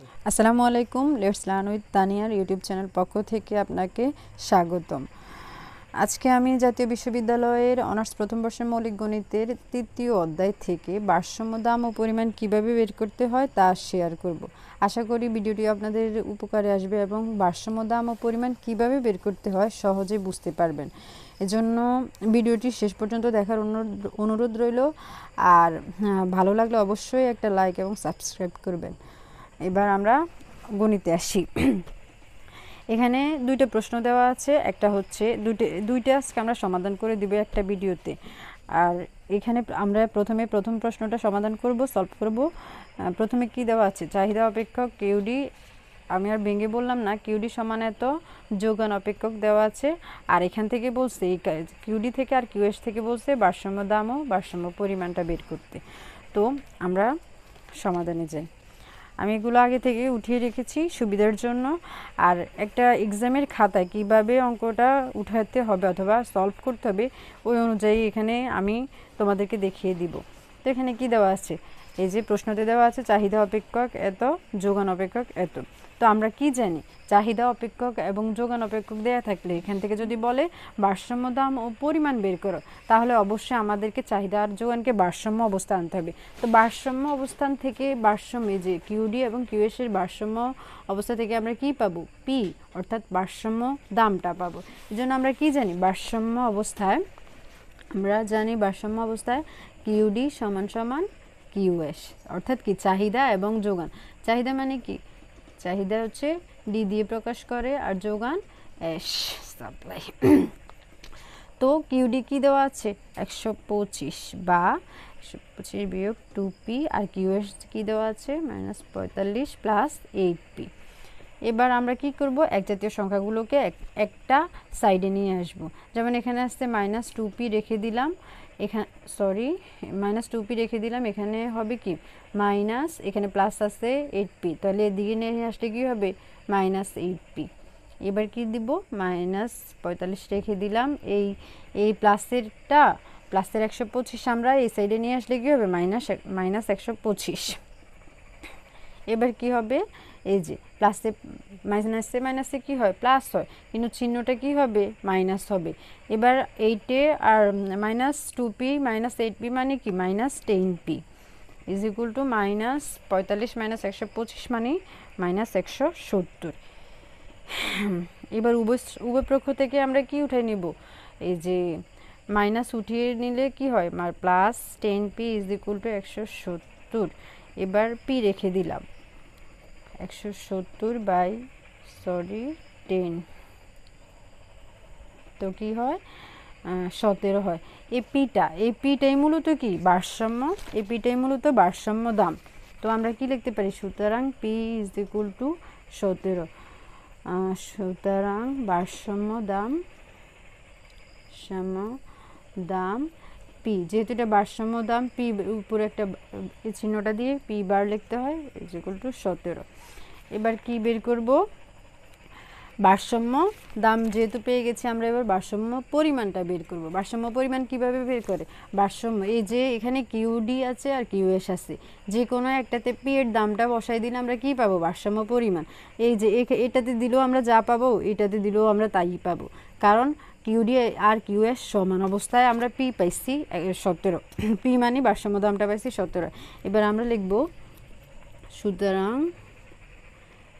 আসসালামু আলাইকুম let's learn with তানিয়ার ইউটিউব চ্যানেল পক্ষ থেকে আপনাকে স্বাগতম। আজকে আমি জাতীয় বিশ্ববিদ্যালয়ের অনার্স প্রথম বর্ষের মৌলিক গণিতের তৃতীয় অধ্যায় থেকে ভারসাম্য দাম ও পরিমাণ কীভাবে বের করতে হয় তা শেয়ার করব। আশা করি ভিডিওটি আপনাদের উপকারে আসবে এবং ভারসাম্য দাম ও পরিমাণ কীভাবে বের করতে হয় সহজে বুঝতে পারবেন। এজন্য ভিডিওটি শেষ পর্যন্ত দেখার অনুরোধ- রইল। আর হ্যাঁ, ভালো লাগলে অবশ্যই একটা লাইক এবং সাবস্ক্রাইব করবেন। এবার আমরা গণিতে আসি। এখানে দুইটা প্রশ্ন দেওয়া আছে, একটা হচ্ছে দুইটা দুইটা আজকে আমরা সমাধান করে দিব একটা ভিডিওতে। আর এখানে আমরা প্রথমে প্রথম প্রশ্নটা সমাধান করব সলভ করব। প্রথমে কি দেওয়া আছে? চাহিদা অপেক্ষক কিউডি, আমি আর ভেঙে বললাম না, কিউডি সমান এত, যোগান অপেক্ষক দেওয়া আছে। আর এখান থেকে বলছে, এই কিউডি থেকে আর কিউএস থেকে বলছে ভারসাম্য দাম ও ভারসাম্য পরিমাণটা বের করতে। তো আমরা সমাধানে যাই। আমি এগুলো আগে থেকে উঠিয়ে রেখেছি সুবিধার জন্য। আর একটা এক্সামের খাতায় কীভাবে অঙ্কটা উঠাতে হবে অথবা সলভ করতে হবে, ওই অনুযায়ী এখানে আমি তোমাদেরকে দেখিয়ে দিব। তো এখানে কী দেওয়া আছে? এই যে প্রশ্নতে দেওয়া আছে, চাহিদা অপেক্ষক এত, যোগান অপেক্ষক এত। তো আমরা কি জানি? চাহিদা অপেক্ষক এবং যোগান অপেক্ষক দেয়া থাকলে এখান থেকে যদি বলে ভারসাম্য দাম ও পরিমাণ বের করো, তাহলে অবশ্যই আমাদেরকে চাহিদা আর যোগানকে ভারসাম্য অবস্থা আনতে হবে। তো ভারসাম্য অবস্থান থেকে ভারসাম্য যে কিউডি এবং কিউএস এর ভারসাম্য অবস্থা থেকে আমরা কি পাবো? পি অর্থাৎ ভারসাম্য দামটা পাবো। এই জন্য আমরা কি জানি? ভারসাম্য অবস্থায়, আমরা জানি ভারসাম্য অবস্থায় কিউডি সমান সমান কিউএস অর্থাৎ কি? চাহিদা এবং যোগান। চাহিদা মানে কি? চাহিদা হচ্ছে ডি দিয়ে প্রকাশ করে আর যোগান এস সাপ্লাই। তো কিউডি কি দেওয়া আছে? একশো পঁচিশ বা একশো পঁচিশ বিয়োগ টু পি আর কিউএস কি দেওয়া আছে? মাইনাস পঁয়তাল্লিশ প্লাস এইট পি এবার আমরা কি করব? এক জাতীয় সংখ্যাগুলোকে এক, একটা সাইডে নিয়ে আসব। যেমন এখানে আসতে মাইনাস টু পি রেখে দিলাম। এখানে সরি মাইনাস টু পি রেখে দিলাম, এখানে হবে কি? মাইনাস এখানে প্লাস আছে এইট পি তাহলে এদিকে নিয়ে আসলে কি হবে? মাইনাস এইট পি এবার কি দিব? মাইনাস পঁয়তাল্লিশ রেখে দিলাম, এই এই প্লাসেরটা প্লাসের একশো পঁচিশ আমরা এই সাইডে নিয়ে আসলে কি হবে? মাইনাস মাইনাস একশো পঁচিশ। এবার কি হবে? এই যে প্লাসে মাইনাসে মাইনাসে কি হয়? প্লাস হয়। কিন্তু চিহ্নটা কি হবে? মাইনাস হবে। এবার এইটে আর minus two P minus eight P মানে কি? Minus ten P is equal to minus পঁয়তাল্লিশ মাইনাস একশো পঁচিশ মানে মাইনাস একশো সত্তর। এবার উভয় উভয় পক্ষ থেকে আমরা কি উঠে নিব? এই যে মাইনাস উঠিয়ে নিলে কি হয়? Plus ten P is equal to একশো সত্তর। এবার পি রেখে দিলাম। একশো সত্তর বাই সরি টেন তো কি হয়? সতেরো হয়। এই পিটা এই পিটাই মূলত কি? ভারসাম্য। এই পিটাই মূলত ভারসাম্য দাম। তো আমরা কি লিখতে পারি? সুতরাং পি ইজ ইকুয়াল টু সতেরো। সুতরাং ভারসাম্য দাম সাম্য দাম পি যেহেতু এটা ভারসাম্য দাম পি উপরে একটা চিহ্নটা দিয়ে পি বার লিখতে হয় ইজ ইকুয়াল টু সতেরো। এবার কি বের করব? ভারসাম্য দাম যেহেতু পেয়ে গেছি, আমরা এবার ভারসাম্য পরিমাণটা বের করব। ভারসাম্য পরিমাণ কীভাবে বের করে? ভারসাম্য, এই যে এখানে কিউডি আছে আর কিউএস আছে। যে কোনো একটাতে পি এর দামটা বসাই দিলে আমরা কি পাবো? ভারসাম্য পরিমাণ। এই যে এটাতে দিলেও আমরা যা পাবো, এটাতে দিলেও আমরা তাই পাবো। কারণ কিউডি আর কিউএস সমান অবস্থায় আমরা পি পাইছি সতেরো। পি মানে ভারসাম্য দামটা পাইছি সতেরো। এবার আমরা লিখব, সুতরাং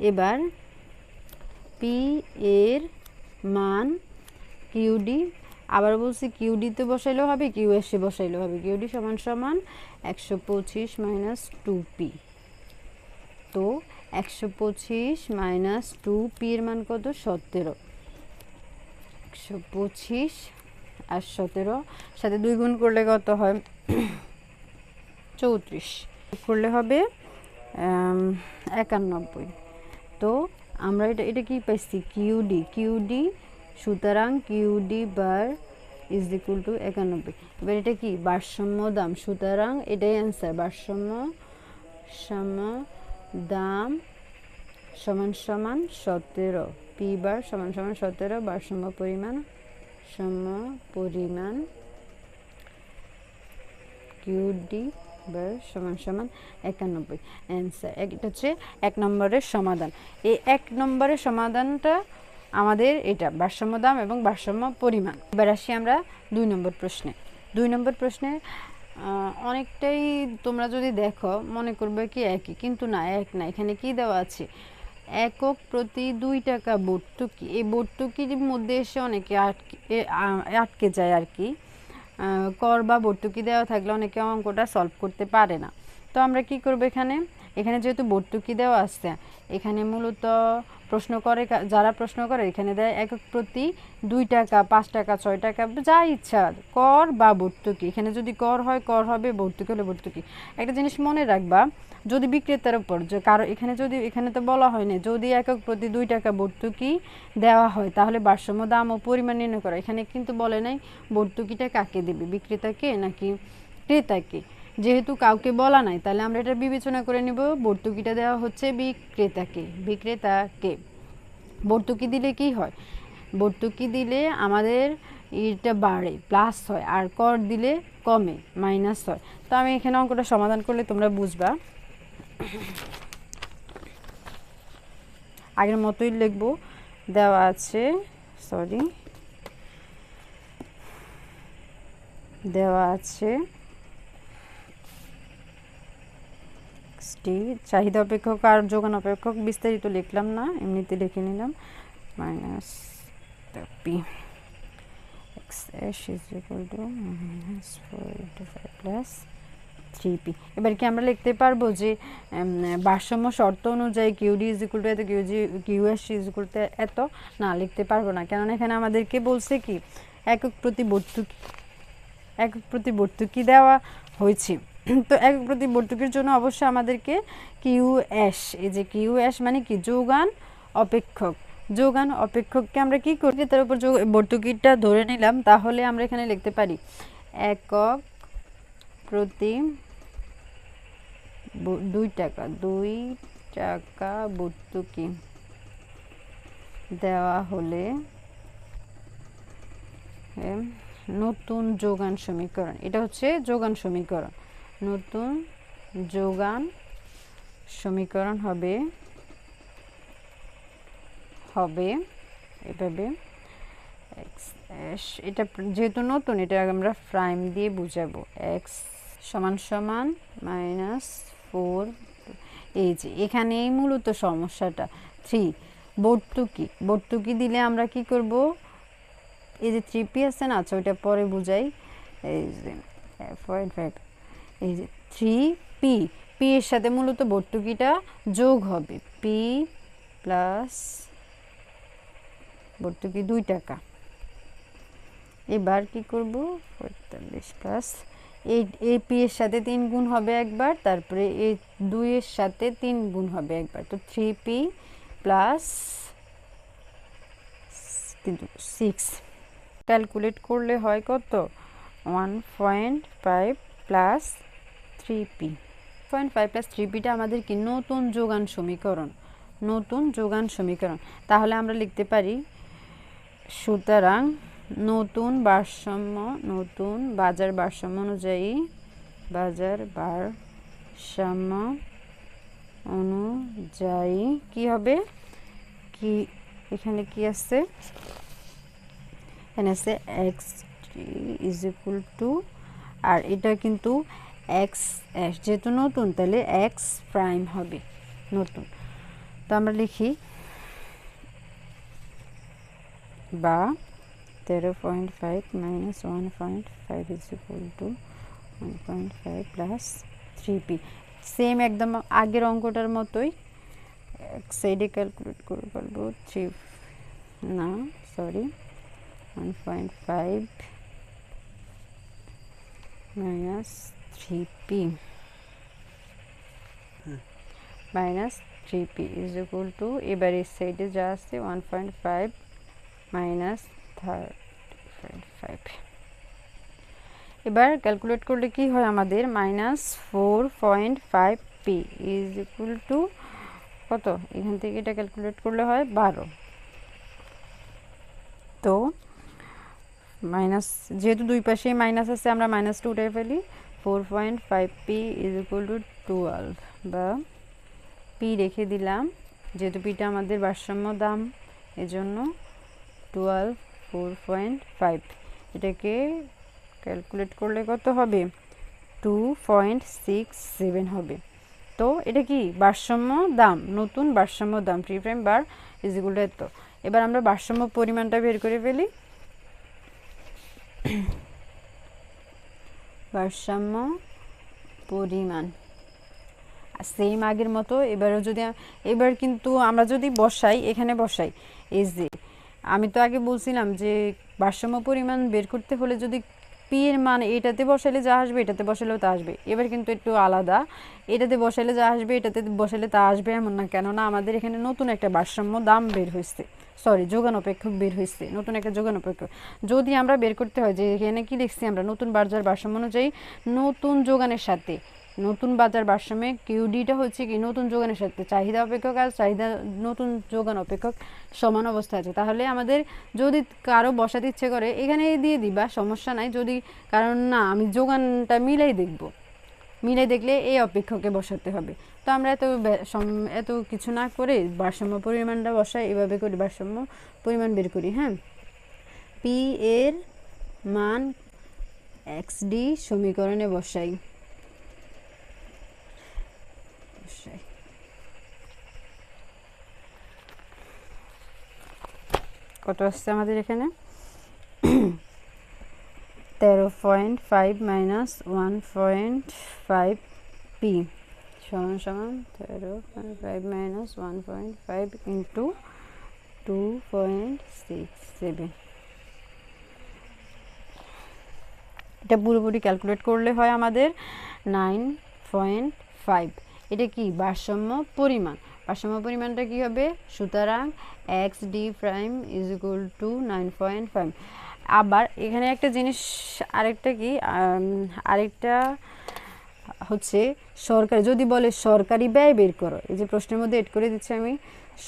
এবার পি এর মান কিউডি আবার বলছি কিউডিতে বসাইলেও হবে কিউএসে বসাইলেও হবে। কিউডি সমান সমান একশো পঁচিশ মাইনাস টু পি তো একশো পঁচিশ মাইনাস টু পি এর মান কত? সতেরো। একশো পঁচিশ, আর সতেরো। সাথে দুই গুণ করলে কত হয়? চৌত্রিশ। করলে হবে একানব্বই। তো আমরা এটা এটা কি পাইছি? কিউডি কিউডি সুতরাং Q D bar is equal to একানব্বই। এবার এটা কি? ভারসাম্য দাম। সুতরাং এটাই অ্যান্সার। ভারসাম্য, সাম্য দাম সমান সমান সতেরো। পি বার সমান সমান সতেরো ভারসাম্য পরিমাণ, সম পরিমাণ কিউডি বার সমান সমান একানব্বই। অ্যান্সার এটা হচ্ছে এক নম্বরের সমাধান। এই এক নম্বরের সমাধানটা আমাদের এটা, ভারসাম্য দাম এবং ভারসাম্য পরিমাণ। এবার আসি আমরা দুই নম্বর প্রশ্নে। দুই নম্বর প্রশ্নে অনেকটাই তোমরা যদি দেখো, মনে করবে কি একই, কিন্তু না, এক না, এখানে কি দেওয়া আছে? একক প্রতি দুই টাকা ভর্তুকি এই ভর্তুকির মধ্যে এসে অনেকে আটকে আটকে যায় আর কি। কর বা ভর্তুকি দেওয়া থাকলে অনেকে অঙ্কটা সলভ করতে পারে না। তো আমরা কি করব এখানে? এখানে যেহেতু ভর্তুকি দেওয়া আছে, এখানে মূলত প্রশ্ন করে যারা প্রশ্ন করে, এখানে দেয় একক প্রতি দুই টাকা, পাঁচ টাকা, ছয় টাকা, যা ইচ্ছা, কর বা ভর্তুকি এখানে যদি কর হয়, কর হবে ভর্তুকি হলে ভর্তুকি একটা জিনিস মনে রাখবা, যদি বিক্রেতার উপর, যে কারও, এখানে যদি, এখানে তো বলা হয় না, যদি একক প্রতি দুই টাকা ভর্তুকি দেওয়া হয়, তাহলে ভারসাম্য, দাম ও পরিমাণ নির্ণয় করা। এখানে কিন্তু বলে নাই ভর্তুকিটা কাকে দেবে, বিক্রেতাকে নাকি ক্রেতাকে? যেহেতু কাউকে বলা নাই, তাহলে আমরা এটা বিবেচনা করে নিব ভর্তুকিটা দেওয়া হচ্ছে বিক্রেতাকে বিক্রেতাকে। ভর্তুকি দিলে কি হয়? ভর্তুকি দিলে আমাদের এটা বাড়ে, প্লাস হয়, আর কর দিলে কমে, মাইনাস হয়। তো আমি এখানে অঙ্কটা সমাধান করলে তোমরা বুঝবা। আগের মতোই লিখব, দেওয়া আছে সরি দেওয়া আছে। টি, চাহিদা অপেক্ষক আর যোগান অপেক্ষক বিস্তারিত লিখলাম না, এমনিতে লিখে নিলাম। Minus P. X S is equal to minus four into five plus three P. এবার কি আমরা লিখতে পারব যে ভারসাম্য শর্ত অনুযায়ী কিউডি ইজ ইকুয়াল টু এত Q D Q S is equal to এত, না লিখতে পারব না। কেননা এখানে আমাদেরকে বলছে কি, একক প্রতি ভর্তুকি একক প্রতি ভর্তুকি দেওয়া হয়েছে? তো এক প্রতি ভর্তুকির জন্য অবশ্যই আমাদেরকে কিউ এস এই যে কিউ এস মানে কি? যোগান অপেক্ষক। যোগান অপেক্ষককে আমরা কি করি? তার উপর যোগ ভর্তুকিটা ধরে নিলাম, তাহলে আমরা এখানে লিখতে পারি, একক প্রতি দুই টাকা দুই টাকা ভর্তুকি দেওয়া হলে নতুন যোগান সমীকরণ। এটা হচ্ছে যোগান সমীকরণ। নতুন যোগান সমীকরণ হবে হবে, এভাবে এটা যেহেতু নতুন, এটা আমরা প্রাইম দিয়ে বুঝাবো। এক্স সমান সমান মাইনাস ফোর এই যে এখানেই মূলত সমস্যাটা। থ্রি ভর্তুকি ভর্তুকি দিলে আমরা কি করব? এই যে থ্রি পি আছে না আচ্ছা ওইটা পরে বুঝাই। এই যে পয়েন্ট ফাইভ এই যে থ্রি পি পি এর সাথে মূলত ভর্তুকিটা যোগ হবে। পি প্লাস ভর্তুকি দুই টাকা। এবার কি করব? পঁয়তাল্লিশ প্লাস এই এই পি এর সাথে তিন গুণ হবে একবার, তারপরে এই দুইয়ের সাথে তিন গুণ হবে একবার। তো থ্রি পি প্লাস কিন্তু সিক্স ক্যালকুলেট করলে হয় কত? One point five plus three P point five plus three পিটা আমাদের কি নতুন যোগান সমীকরণ, নতুন যোগান সমীকরণ। তাহলে আমরা লিখতে পারি, সুতরাং নতুন ভারসাম্য, নতুন বাজার ভারসাম্য অনুযায়ী বাজার ভারসাম্য অনুযায়ী কি হবে? কি, এখানে কি আছে? এখানে আছে এক্স ইজ ইকুয়াল টু আর এটা কিন্তু এক্স এস যেহেতু নতুন, তাহলে এক্স প্রাইম হবে, নতুন। তো আমরা লিখি বা তেরো point five minus one point five is equal to one point five plus three P same একদম আগের অঙ্কটার মতোই, এক সাইডে ক্যালকুলেট করে পারব থ্রি না sorry one point five minus three P minus three P is equal to এবার এই সাইডে যা আছে one point five minus third point five এবার ক্যালকুলেট করলে কি হয় আমাদের? Minus four point five P is equal to কত? এখান থেকে এটা ক্যালকুলেট করলে হয় বারো। তো মাইনাস যেহেতু দুই পাশেই মাইনাস আছে, আমরা মাইনাসটা উঠে ফেলি four point five P is equal to twelve বা পি রেখে দিলাম, যেহেতু পিটা আমাদের ভারসাম্য দাম, এজন্য টুয়েলভ ফোর পয়েন্ট ফাইভ এটাকে ক্যালকুলেট করলে কত হবে? টু পয়েন্ট সিক্স সেভেন হবে। তো এটা কি? ভারসাম্য দাম, নতুন ভারসাম্য দাম three prime bar is equal to এত। এবার আমরা ভারসাম্য পরিমাণটা বের করে ফেলি। ভারসাম্য পরিমাণ। সেম আগের মতো এবারও যদি এবার কিন্তু আমরা যদি বসাই, এখানে বসাই, এই যে, আমি তো আগে বলছিলাম যে ভারসাম্য পরিমাণ বের করতে হলে যদি পি এর মান এটাতে বসালে যা আসবে, এটাতে বসালেও তা আসবে। এবার কিন্তু একটু আলাদা, এটাতে বসালে যা আসবে, এটাতে বসালে তা আসবে এমন না। কেননা আমাদের এখানে নতুন একটা ভারসাম্য দাম বের হয়েছে। সরি যোগান অপেক্ষক বের হয়েছে নতুন একটা যোগান অপেক্ষক যদি আমরা বের করতে হয় যে এখানে কি লিখছি আমরা? নতুন বাজার ভারসাম্য অনুযায়ী নতুন যোগানের সাথে। নতুন বাজার ভারসাম্যে কিউডিটা হচ্ছে কি নতুন যোগানের সাথে। চাহিদা অপেক্ষক আর চাহিদা নতুন যোগান অপেক্ষক সমান অবস্থা আছে। তাহলে আমাদের যদি কারও বসাতে ইচ্ছে করে এখানে দিয়ে দিবা, সমস্যা নাই। যদি কারণ না, আমি যোগানটা মিলাই দেখব। মিলাই দেখলে এই অপেক্ষকে বসাতে হবে। তো আমরা এত এত কিছু না করে ভারসাম্য পরিমাণটা বসাই, এভাবে করি ভারসাম্য পরিমাণ বের করি হ্যাঁ? পি এর মান এক্স ডি সমীকরণে বসাই। বসাই। কত আসছে আমাদের এখানে? তেরো point five minus one point five P সমান সমান তেরো point five minus one point five into two point six seven এটা পুরোপুরি ক্যালকুলেট করলে হয় আমাদের নাইন পয়েন্ট ফাইভ এটা কি? ভারসাম্য পরিমাণ। ভারসাম্য পরিমাণটা কি হবে? সুতরাং X D prime is equal to nine point five আবার এখানে একটা জিনিস আরেকটা কি আরেকটা হচ্ছে সরকার, যদি বলে সরকারি ব্যয় বের করো, এই যে প্রশ্নের মধ্যে এড করে দিচ্ছি আমি,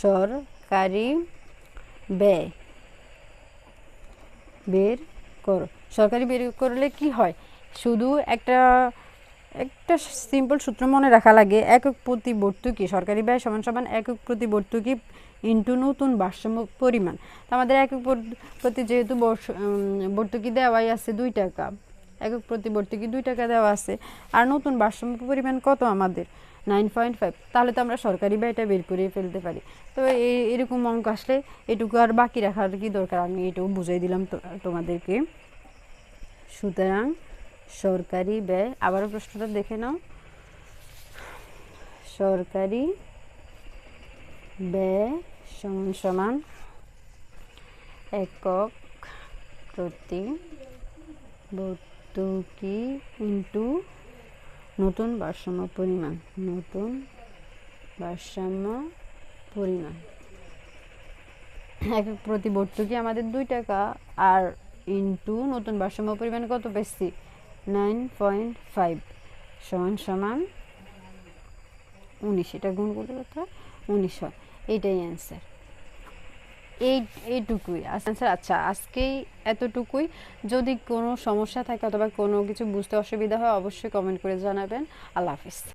সরকারি ব্যয় বের করো। সরকারি বের করলে কি হয়? শুধু একটা একটা সিম্পল সূত্র মনে রাখা লাগে, একক প্রতি ভর্তুকি সরকারি ব্যয় সমান সমান একক প্রতি ভর্তুকি ইন্টু নতুন ভারসাম্য পরিমাণ। তো আমাদের একক প্রতি যেহেতু ভর্তুকি দেওয়াই আছে দুই টাকা, একক প্রতি ভর্তুকি দুই টাকা দেওয়া আছে। আর নতুন ভারসাম্য পরিমাণ কত আমাদের? নাইন পয়েন্ট ফাইভ তাহলে তো আমরা সরকারি ব্যয়টা বের করে ফেলতে পারি। তো এই, এরকম অঙ্ক আসলে এটুকু আর বাকি রাখার কি দরকার? আমি এটুকু বুঝাই দিলাম তোমাদেরকে। সুতরাং সরকারি ব্যয়, আবারও প্রশ্নটা দেখে নাও। সরকারি ব্যয় সমান সমান একক প্রতি ভর্তুকি ইন্টু নতুন ভারসাম্য পরিমাণ, নতুন ভারসাম্য পরিমাণ। একক প্রতি ভর্তুকি আমাদের দুই টাকা, আর ইন্টু নতুন ভারসাম্য পরিমাণ কত পেয়েছি নাইন পয়েন্ট ফাইভ সমান সমান উনিশ, এটা গুণ করলে কত? উনিশ হয়। এইটাই অ্যান্সার এই, এইটুকুই। আনসার আচ্ছা আজকেই এতটুকুই। যদি কোনো সমস্যা থাকে অথবা কোনো কিছু বুঝতে অসুবিধা হয়, অবশ্যই কমেন্ট করে জানাবেন। আল্লাহ হাফিজ।